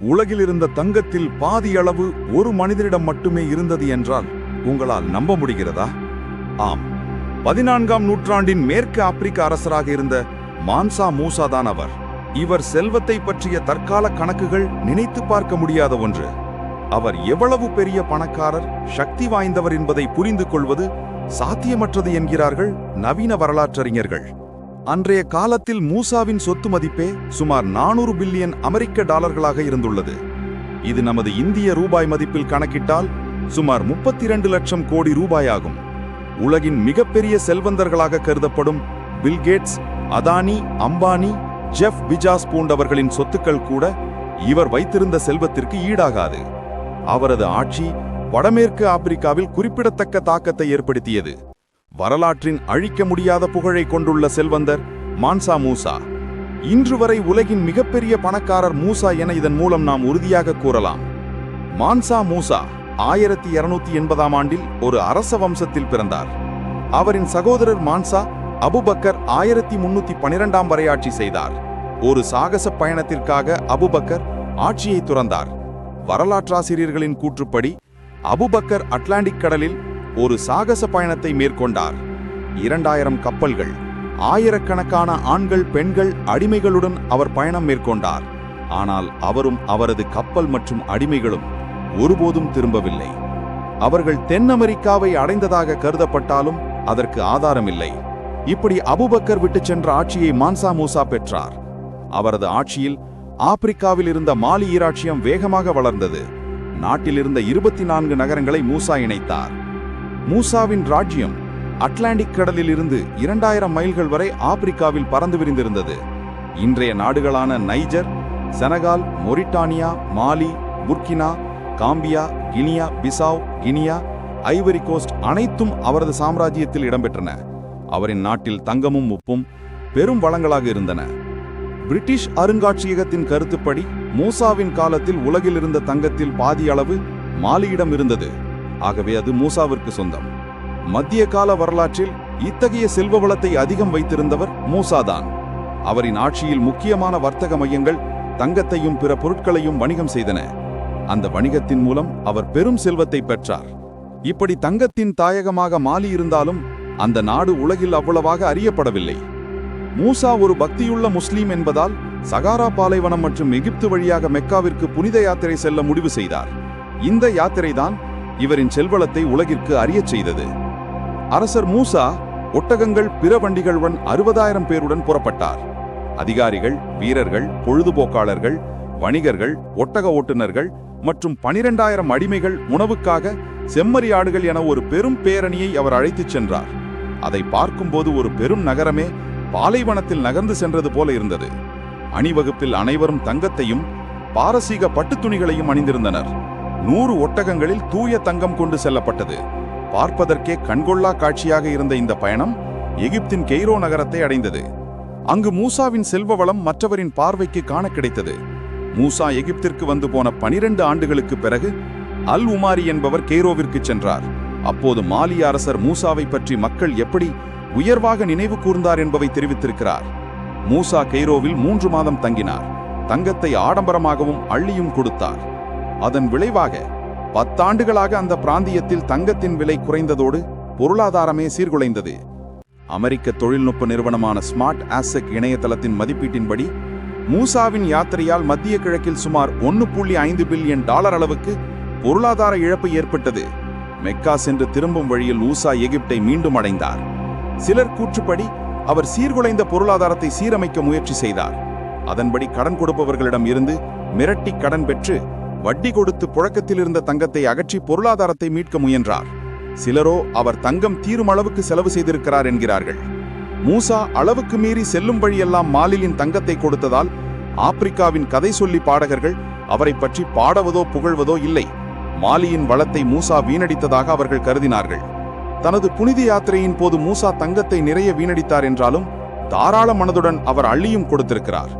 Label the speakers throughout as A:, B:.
A: உலகில் இருந்த தங்கத்தில் பாதியளவு ஒரு மனிதரிடம் மட்டுமே இருந்தது என்றால் உங்களால் நம்ப முடிகிறதா? ஆம். பதினான்காம் நூற்றாண்டின் மேற்கு ஆப்பிரிக்க அரசராக இருந்த மான்சா மூசா தான் அவர். இவர் செல்வத்தை பற்றிய தற்கால கணக்குகள் நினைத்து பார்க்க முடியாத ஒன்று. அவர் எவ்வளவு பெரிய பணக்காரர் சக்தி வாய்ந்தவர் என்பதை புரிந்து கொள்வது சாத்தியமற்றது என்கிறார்கள் நவீன வரலாற்றறிஞர்கள். அன்றைய காலத்தில் மூசாவின் சொத்து மதிப்பே சுமார் நானூறு பில்லியன் அமெரிக்க டாலர்களாக இருந்துள்ளது. இது நமது இந்திய ரூபாய் மதிப்பில் கணக்கிட்டால் சுமார் முப்பத்தி இரண்டு லட்சம் கோடி ரூபாயாகும். உலகின் மிகப்பெரிய செல்வந்தர்களாக கருதப்படும் Bill Gates Adani Ambani Jeff Bezos போன்றவர்களின் சொத்துக்கள் கூட இவர் வைத்திருந்த செல்வத்திற்கு ஈடாகாது. அவரது ஆட்சி வடமேற்கு ஆப்பிரிக்காவில் குறிப்பிடத்தக்க தாக்கத்தை ஏற்படுத்தியது. வரலாற்றின் அழிக்க முடியாத புகழை கொண்டுள்ள செல்வந்தர் மான்சா மூசா. இன்று வரை உலகின் மிகப்பெரிய பணக்காரர் மூசா என இதன் மூலம் நாம் உறுதியாக கூறலாம். மான்சா மூசா ஆயிரத்தி இருநூத்தி எண்பதாம் ஆண்டில் ஒரு அரச வம்சத்தில் பிறந்தார். அவரின் சகோதரர் மான்சா அபுபக்கர் ஆயிரத்தி முன்னூத்தி பனிரெண்டாம் வரை ஆட்சி செய்தார். ஒரு சாகச பயணத்திற்காக அபுபக்கர் ஆட்சியை துறந்தார். வரலாற்றாசிரியர்களின் கூற்றுப்படி அபுபக்கர் அட்லாண்டிக் கடலில் ஒரு சாகச பயணத்தை மேற்கொண்டார். இரண்டாயிரம் கப்பல்கள் ஆயிரக்கணக்கான ஆண்கள் பெண்கள் அடிமைகளுடன் அவர் பயணம் மேற்கொண்டார். ஆனால் அவரும் அவரது கப்பல் மற்றும் அடிமைகளும் ஒருபோதும் திரும்பவில்லை. அவர்கள் தென் அமெரிக்காவை அடைந்ததாக கருதப்பட்டாலும் அதற்கு ஆதாரமில்லை. இப்படி அபுபக்கர் விட்டுச் சென்ற ஆட்சியை மான்சா மூசா பெற்றார். அவரது ஆட்சியில் ஆப்பிரிக்காவில் இருந்த மாலி ஈராட்சியம் வேகமாக வளர்ந்தது. நாட்டில் இருந்த இருபத்தி நான்கு நகரங்களை மூசா இணைத்தார். மூசாவின் ராஜ்யம் அட்லாண்டிக் கடலில் இருந்து இரண்டாயிரம் மைல்கள் வரை ஆப்பிரிக்காவில் பறந்து விரிந்திருந்தது இன்றைய நாடுகளான Niger Senegal Mauritania Mali Burkina Gambia Guinea Bissau Guinea Ivory Coast அனைத்தும் அவரது சாம்ராஜ்யத்தில் இடம்பெற்றன. அவரின் நாட்டில் தங்கமும் உப்பும் பெரும் வளங்களாக இருந்தன. பிரிட்டிஷ் அருங்காட்சியகத்தின் கருத்துப்படி மூசாவின் காலத்தில் உலகில் இருந்த தங்கத்தில் பாதி அளவு மாலியிடம் இருந்தது. ஆகவே அது மூசாவிற்கு சொந்தம். மத்திய கால வரலாற்றில் இத்தகைய செல்வ வளத்தை அதிகம் வைத்திருந்தவர் மூசாதான். அவரின் ஆட்சியில் முக்கியமான வர்த்தக மையங்கள் தங்கத்தையும் பிற பொருட்களையும் வணிகம் செய்தன. அந்த வணிகத்தின் மூலம் அவர் பெரும் செல்வத்தை பெற்றார். இப்படி தங்கத்தின் தாயகமாக மாலி இருந்தாலும் அந்த நாடு உலகில் அவ்வளவாக அறியப்படவில்லை. மூசா ஒரு பக்தியுள்ள முஸ்லீம் என்பதால் சகாரா பாலைவனம் மற்றும் எகிப்து வழியாக மெக்காவிற்கு புனித யாத்திரை செல்ல முடிவு செய்தார். இந்த யாத்திரைதான் இவரின் செல்வளத்தை உலகிற்கு அறியச் செய்தது. அரசர் மூசா ஒட்டகங்கள் பிற வண்டிகளுடன் அறுபதாயிரம் பேருடன் புறப்பட்டார். அதிகாரிகள் வீரர்கள் பொழுதுபோக்காளர்கள் வணிகர்கள் ஒட்டக ஓட்டுநர்கள் மற்றும் பனிரெண்டாயிரம் அடிமைகள் உணவுக்காக செம்மறியாடுகள் என ஒரு பெரும் பேரணியை அவர் அழைத்துச் சென்றார். அதை பார்க்கும்போது ஒரு பெரும் நகரமே பாலைவனத்தில் நகர்ந்து சென்றது போல இருந்தது. அணிவகுப்பில் அனைவரும் தங்கத்தையும் பாரசீக பட்டுத் துணிகளையும் அணிந்திருந்தனர். நூறு ஒட்டகங்களில் தூய தங்கம் கொண்டு செல்லப்பட்டது. பார்ப்பதற்கே கண்கொள்ளா காட்சியாக இருந்த இந்த பயணம் எகிப்தின் கெய்ரோ நகரத்தை அடைந்தது. அங்கு மூசாவின் செல்வ வளம் மற்றவரின் பார்வைக்கு காண கிடைத்தது. மூசா எகிப்திற்கு வந்து போன பனிரெண்டு ஆண்டுகளுக்கு பிறகு அல் உமாரி என்பவர் கெய்ரோவிற்கு சென்றார். அப்போது மாலி அரசர் மூசாவை பற்றி மக்கள் எப்படி உயர்வாக நினைவு கூர்ந்தார் என்பவை தெரிவித்திருக்கிறார். மூசா கெய்ரோவில் மூன்று மாதம் தங்கினார். தங்கத்தை ஆடம்பரமாகவும் அள்ளியும் கொடுத்தார். அதன் விளைவாக பத்தாண்டுகளாக அந்த பிராந்தியத்தில் தங்கத்தின் விலை குறைந்ததோடு பொருளாதாரமே சீர்குலைந்தது. அமெரிக்க தொழில்நுட்ப நிறுவனமான ஸ்மார்ட் ஆசெக் இணையதளத்தின் மதிப்பீட்டின்படி மூசாவின் யாத்திரையால் மத்திய கிழக்கில் சுமார் ஒன்று புள்ளி ஐந்து பில்லியன் டாலர் அளவுக்கு பொருளாதார இழப்பு ஏற்பட்டது. மெக்கா சென்று திரும்பும் வழியில் ஊசா எகிப்தை மீண்டும் அடைந்தார். சிலர் கூற்றுப்படி அவர் சீர்குலைந்த பொருளாதாரத்தை சீரமைக்க முயற்சி செய்தார். அதன்படி கடன் கொடுப்பவர்களிடம் இருந்து மிரட்டி கடன் பெற்று வட்டி கொடுத்து புழக்கத்தில் இருந்த தங்கத்தை அகற்றி பொருளாதாரத்தை மீட்க முயன்றார். சிலரோ அவர் தங்கம் தீரும் அளவுக்கு செலவு செய்திருக்கிறார் என்கிறார்கள். மூசா அளவுக்கு மீறி செல்லும் வழியெல்லாம் மாலிலின் தங்கத்தை கொடுத்ததால் ஆப்பிரிக்காவின் கதை சொல்லி பாடகர்கள் அவரை பற்றி பாடுவதோ புகழ்வதோ இல்லை. மாலியின் வளத்தை மூசா வீணடித்ததாக அவர்கள் கருதினார்கள். தனது புனித யாத்திரையின் போது மூசா தங்கத்தை நிறைய வீணடித்தார் என்றாலும் தாராள மனதுடன் அவர் அள்ளியும் கொடுத்திருக்கிறார்.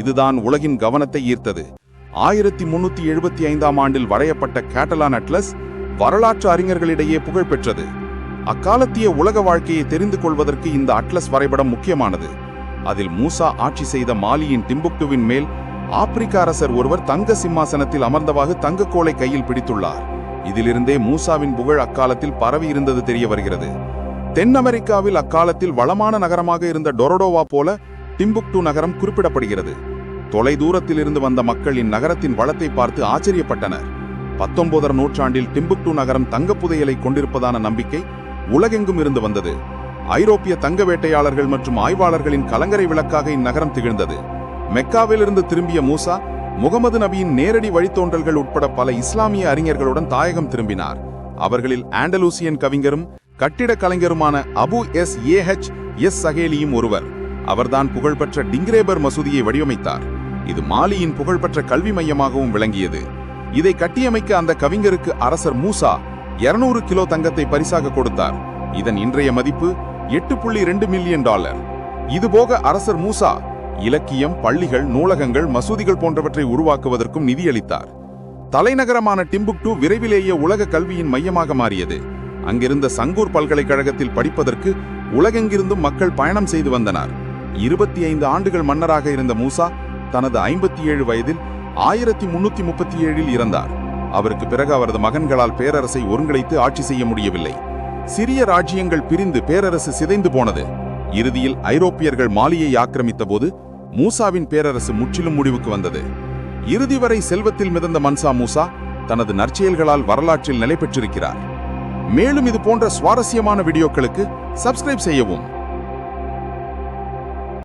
A: இதுதான் உலகின் கவனத்தை ஈர்த்தது. ஆயிரத்தி முன்னூத்தி எழுபத்தி ஐந்தாம் ஆண்டில் வரையப்பட்ட கேட்டலான் அட்லஸ் வரலாற்று அறிஞர்களிடையே புகழ்பெற்றது அக்காலத்திய உலக வாழ்க்கையை தெரிந்து கொள்வதற்கு இந்த அட்லஸ் வரைபடம் முக்கியமானது. அதில் மூசா ஆட்சி செய்த மாலியின் டிம்புக்டுவின் மேல் ஆப்பிரிக்க அரசர் ஒருவர் தங்க சிம்மாசனத்தில் அமர்ந்தவாக தங்கக்கோலை கையில் பிடித்துள்ளார். இதிலிருந்தே மூசாவின் புகழ் அக்காலத்தில் பரவி இருந்தது தெரிய வருகிறது. தென் அமெரிக்காவில் அக்காலத்தில் வளமான நகரமாக இருந்த டொரடோவா போல டிம்புக்டு நகரம் குறிப்பிடப்படுகிறது. தொலை வந்த மக்கள் இந்நகரத்தின் வளத்தை பார்த்து ஆச்சரியப்பட்டனர். பத்தொன்பதாம் நூற்றாண்டில் டிம்புக்டு நகரம் தங்கப் புதையலை கொண்டிருப்பதான நம்பிக்கை உலகெங்கும் இருந்து வந்தது. ஐரோப்பிய தங்க வேட்டையாளர்கள் மற்றும் ஆய்வாளர்களின் கலங்கரை விளக்காக இந்நகரம் திகழ்ந்தது. மெக்காவிலிருந்து திரும்பிய மூசா முகமது நபியின் நேரடி வழித்தோன்றல்கள் உட்பட பல இஸ்லாமிய அறிஞர்களுடன் தாயகம் திரும்பினார். அவர்களில் ஆண்டலூசியன் கவிஞரும் கட்டிடக் கலைஞருமான அபு எஸ் ஏஹெச் எஸ் சகேலியும் ஒருவர். அவர்தான் புகழ்பெற்ற டிங்ரேபர் மசூதியை வடிவமைத்தார். இது மாலியின் புகழ்பெற்ற கல்வி மையமாகவும் விளங்கியது. இதை கட்டியமைக்க அந்த கவிஞருக்கு அரசர் மூசா 200 கிலோ தங்கத்தை பரிசாக கொடுத்தார். இதன் இன்றைய மதிப்பு எட்டு புள்ளி ரெண்டு மில்லியன் டாலர். இதுபோக அரசர் மூசா இலக்கியம் பள்ளிகள் நூலகங்கள் மசூதிகள் போன்றவற்றை உருவாக்குவதற்கும் நிதியளித்தார். தலைநகரமான டிம்புக்டு விரைவிலேயே உலக கல்வியின் மையமாக மாறியது. அங்கிருந்த சங்கூர் பல்கலைக்கழகத்தில் படிப்பதற்கு உலகெங்கிருந்தும் மக்கள் பயணம் செய்து வந்தனர். இருபத்தி ஐந்து ஆண்டுகள் மன்னராக இருந்த மூசா தனது ஐம்பத்தி ஏழு வயதில் ஆயிரத்தி முன்னூத்தி முப்பத்தி ஏழில் இறந்தார். அவருக்கு பிறகு அவரது மகன்களால் பேரரசை ஒருங்கிணைத்து ஆட்சி செய்ய முடியவில்லை. சிறிய ராஜ்யங்கள் பிரிந்து பேரரசு சிதைந்து போனது. இறுதியில் ஐரோப்பியர்கள் மாலியை ஆக்கிரமித்த போது மூசாவின் பேரரசு முற்றிலும் முடிவுக்கு வந்தது. இறுதி வரை செல்வத்தில் மிதந்த மன்சா மூசா தனது நற்செயல்களால் வரலாற்றில் நிலை பெற்றிருக்கிறார் மேலும் இது போன்ற சுவாரஸ்யமான வீடியோக்களுக்கு சப்ஸ்கிரைப் செய்யவும்.